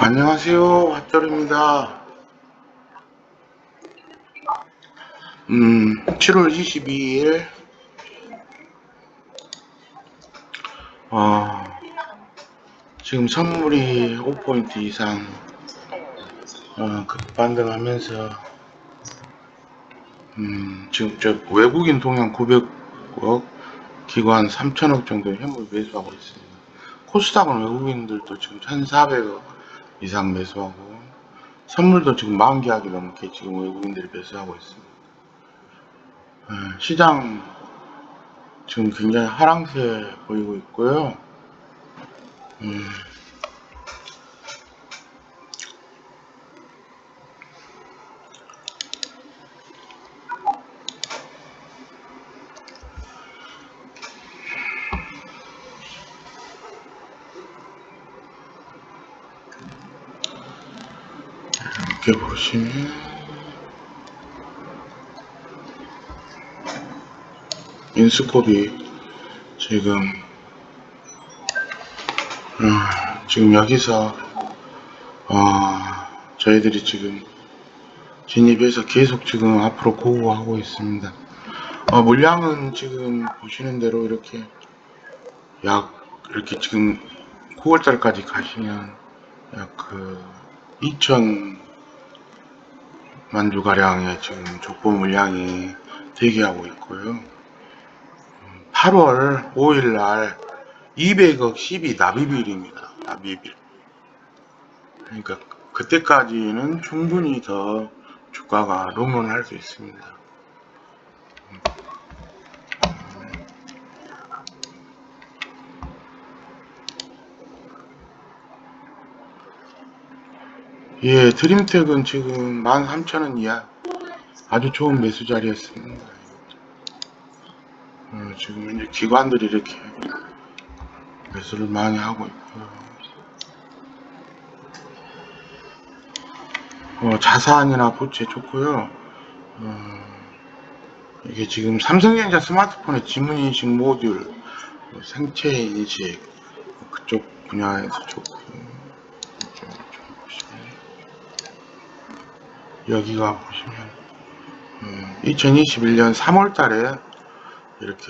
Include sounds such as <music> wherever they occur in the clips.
안녕하세요. 핫돌입니다. 음, 7월 22일, 어, 지금 선물이 5포인트 이상, 어, 급반등하면서, 음, 지금 저 외국인 동향 900억, 기관 3천억 정도 현물 매수하고 있습니다. 코스닥은 외국인들도 지금 1,400억 이상 매수하고, 선물도 지금 만 계약이 넘게 지금 외국인들이 매수하고 있습니다. 예, 시장 지금 굉장히 하락세 보이고 있고요. 음, 이렇게 보시면 인스코비 지금 음, 지금 여기서 어, 저희들이 지금 진입해서 계속 지금 앞으로 고구하고 있습니다. 어, 물량은 지금 보시는 대로 이렇게 약 이렇게 지금 9월달까지 가시면 약 그 2천 만주 가량의 지금 족보 물량이 대기하고 있고요. 8월 5일 날 200억 12 납입일입니다. 납입일. 그러니까 그때까지는 충분히 더 주가가 롱런을 할수 있습니다. 예, 드림텍은 지금 13,000원 이하 아주 좋은 매수 자리였습니다. 어, 지금 이제 기관들이 이렇게 매수를 많이 하고 있고요. 어, 자산이나 부채 좋고요. 어, 이게 지금 삼성전자 스마트폰의 지문인식 모듈, 뭐 생체 인식 그쪽 분야에서 좋고요. 이쪽 좀 보시면 여기가 보시면 2021년 3월 달에 이렇게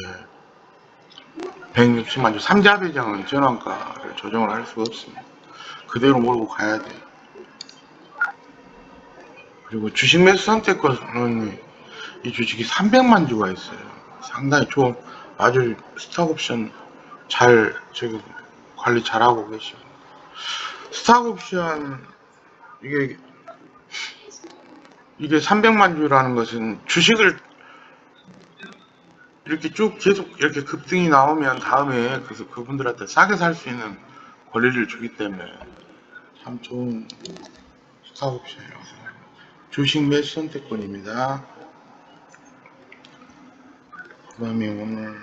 160만 주 3자 배정은 전환가를 조정을 할 수가 없습니다. 그대로 몰고 가야 돼요. 그리고 주식 매수 선택권은 이 주식이 300만 주가 있어요. 상당히 좋은 아주 스탁 옵션 잘 지금 관리 잘하고 계십니다. 스탁 옵션 이게 이게 300만 주라는 것은 주식을 이렇게 쭉 계속 이렇게 급등이 나오면 다음에 그래서 그분들한테 싸게 살 수 있는 권리를 주기 때문에 참 좋은 생각합니다. 주식 매수 선택권입니다. 그 다음에 오늘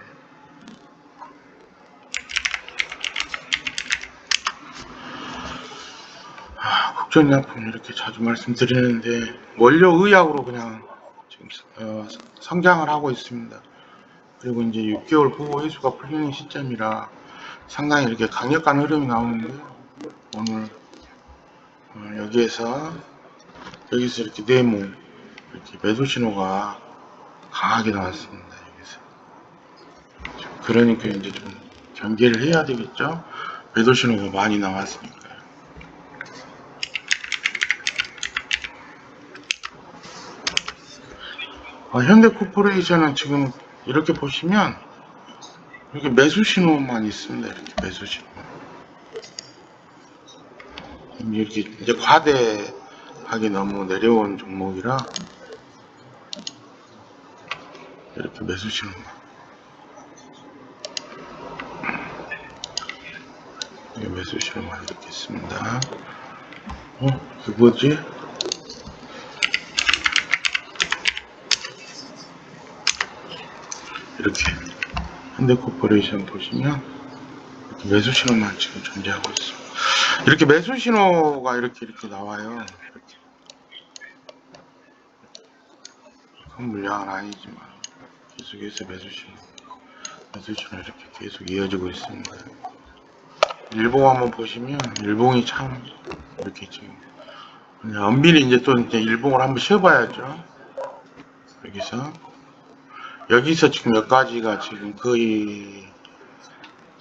아, 국전약품 이렇게 자주 말씀드리는데 원료 의약으로 그냥 지금 어, 성장을 하고 있습니다. 그리고 이제 6개월 보호 해수가 풀리는 시점이라 상당히 이렇게 강력한 흐름이 나오는데 오늘 어, 여기에서 여기서 이렇게 네모 이렇게 매도 신호가 강하게 나왔습니다. 여기서 그러니까 이제 좀 경계를 해야 되겠죠. 매도 신호가 많이 나왔으니까 어, 현대코퍼레이션은 지금 이렇게 보시면 이렇게 매수 신호만 있습니다. 이렇게 매수 신호. 이렇게 이제 과대하게 너무 내려온 종목이라 이렇게 매수 신호만. 매수 신호만 이렇게 있습니다. 어? 이게 뭐지? 이렇게 현대코퍼레이션 보시면 매수 신호만 지금 존재하고 있습니다. 이렇게 매수 신호가 이렇게 이렇게 나와요. 이렇게. 큰 물량은 아니지만 계속해서 매수 신호, 매수 신호 이렇게 계속 이어지고 있습니다. 일봉 한번 보시면 일봉이 참 이렇게 지금 엄밀히 이제 또 이제 일봉을 한번 쉬어봐야죠. 여기서 여기서 지금 몇 가지가 지금 거의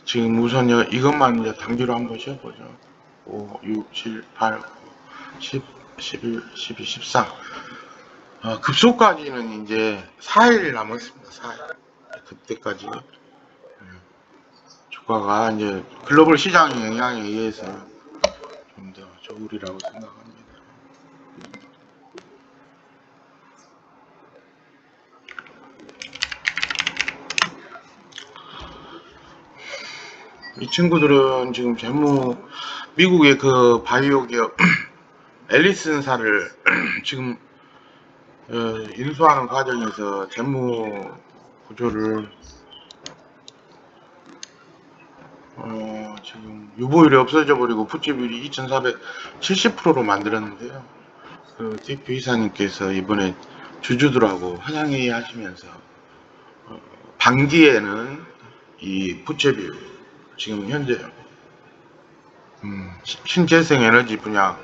지금 우선 여- 이것만 이제 단기로 한번 쉬어보죠. 5, 6, 7, 8, 9, 10, 11, 12, 13. 어, 급소까지는 이제 4일 남았습니다. 4일. 그때까지. 음, 주가가 이제 글로벌 시장의 영향에 의해서 좀더 좋으리라고 생각합니다. 이 친구들은 지금 재무 미국의 그 바이오 기업 <clears throat> 앨리슨사를 <clears throat> 지금 어, 인수하는 과정에서 재무 구조를 어, 지금 유보율이 없어져 버리고 푸치비율이 2,470%로 만들었는데요. 그 대표 이사님께서 이번에 주주들하고 화상회의 하시면서 어, 반기에는 이 부채비율 지금 현재 음, 시- 신재생 에너지 분야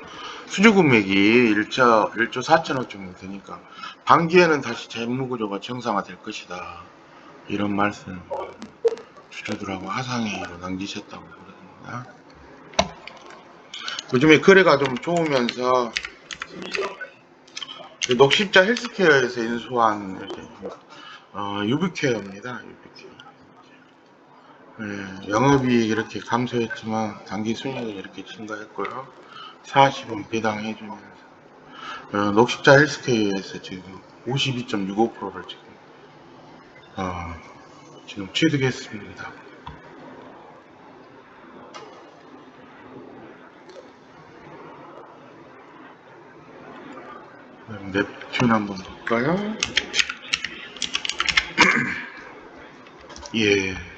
수주 금액이 1조, 1조 4천억 정도 되니까 반기에는 다시 재무 구조가 정상화될 것이다. 이런 말씀 주주들하고 화상회의로 남기셨다고 그러습니다 요즘에 거래가 좀 좋으면서 그 녹십자 헬스케어에서 인수한 이렇게, 어, 유비케어입니다. 유비케어. 네, 영업이익 이렇게 감소했지만 단기 순이익이 이렇게 증가했고요. 40원 배당해주면서 어, 녹십자 헬스케어에서 지금 52.65%를 지금 어, 지금 취득했습니다. 넵튠 한번 볼까요? <clears throat> 예.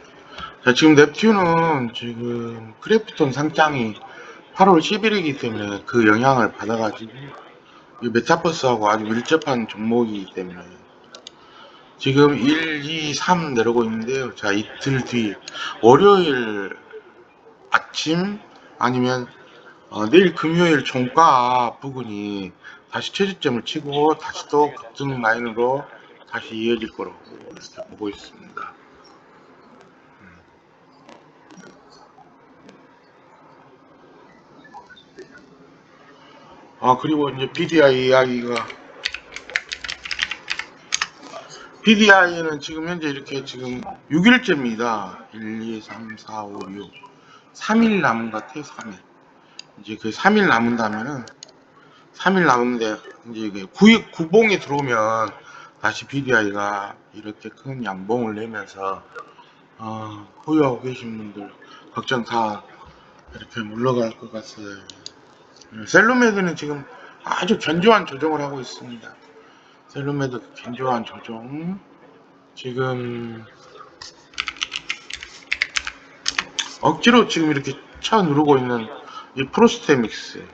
자, 지금 넵튠은 지금 크래프톤 상장이 8월 10일이기 때문에 그 영향을 받아가지고 이 메타버스하고 아주 밀접한 종목이기 때문에 지금 1, 2, 3 내려오고 있는데요. 자, 이틀 뒤 월요일 아침 아니면 어, 내일 금요일 종가 부근이 다시 최저점을 치고 다시 또 급등 라인으로 다시 이어질 거라고 보고 있습니다. 아 그리고 이제 BDI 이야기가 BDI는 지금 현재 이렇게 지금 6일째입니다. 1, 2, 3, 4, 5, 6 3일 남은 것 같아요. 3일 이제 그 3일 남은다면은 3일 남은데 이제 그 구입 구봉이 들어오면 다시 BDI가 이렇게 큰 양봉을 내면서 어, 보유하고 계신 분들 걱정 다 이렇게 물러갈 것 같아요. 셀루메드는 지금 아주 견조한 조정을 하고 있습니다. 셀루메드 견조한 조정. 지금 억지로 지금 이렇게 쳐 누르고 있는 이 프로스테믹스.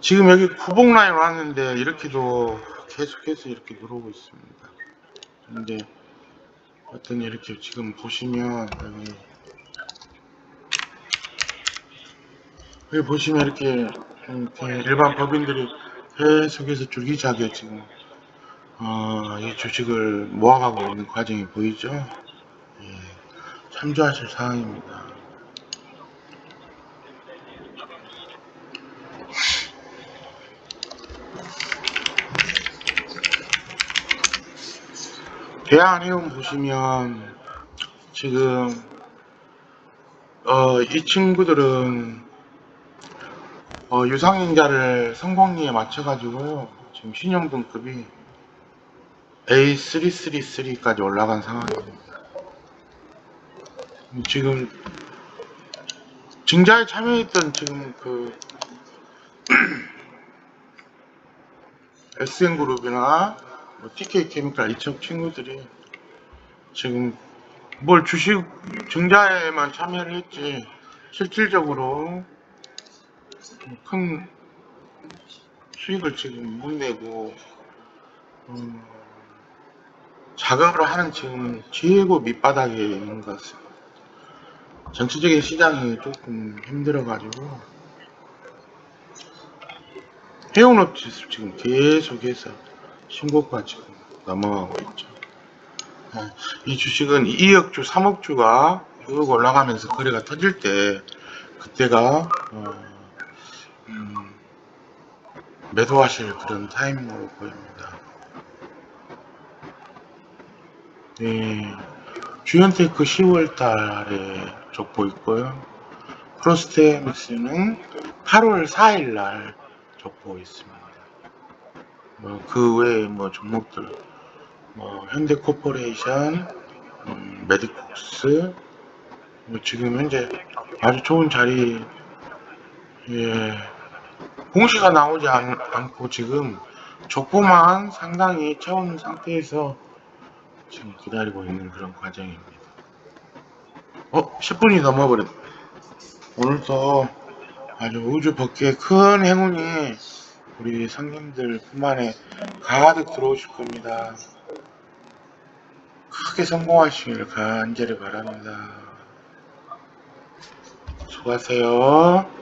지금 여기 구봉 라인 왔는데 이렇게도 계속해서 이렇게 누르고 있습니다. 근데 어떤 이렇게 지금 보시면 여기 여기 보시면 이렇게, 일반 법인들이 계속해서 줄기차게 지금 어, 이 주식을 모아가고 있는 과정이 보이죠? 예, 참조하실 사항입니다. 대한해운 보시면 지금 어, 이 친구들은 어, 유상인자를 성공리에 맞춰가지고요. 지금 신용 등급이 A333까지 올라간 상황입니다. 지금 증자에 참여했던 지금 그 <clears throat> SN그룹이나 뭐 TK 케미칼 이쪽 친구들이 지금 뭘 주식 증자에만 참여를 했지 실질적으로 큰 수익을 지금 못 내고 음, 작업을 하는 지금 최고 밑바닥에 있는 것 같습니다. 전체적인 시장이 조금 힘들어가지고 해운업체 지금 계속해서 신고가 지금 넘어가고 있죠. 아, 이 주식은 2억주, 3억주가 쭉 올라가면서 거래가 터질 때 그때가 어, 음, 매도하실 그런 타이밍으로 보입니다. 네, 주연테크 10월 달에 족보 있고요. 프로스테믹스는 8월 4일 날 족보 있습니다. 뭐 그 외에 뭐 종목들 뭐 현대코퍼레이션, 음, 메디콕스 뭐 지금 현재 아주 좋은 자리 예 공시가 나오지 않, 않고 지금 족보만 상당히 채운 상태에서 지금 기다리고 있는 그런 과정입니다. 어 10분이 넘어버렸네. 오늘도 아주 우주 밖에 큰 행운이 우리 상님들 뿐만에 가득 들어오실 겁니다. 크게 성공하시길 간절히 바랍니다. 수고하세요.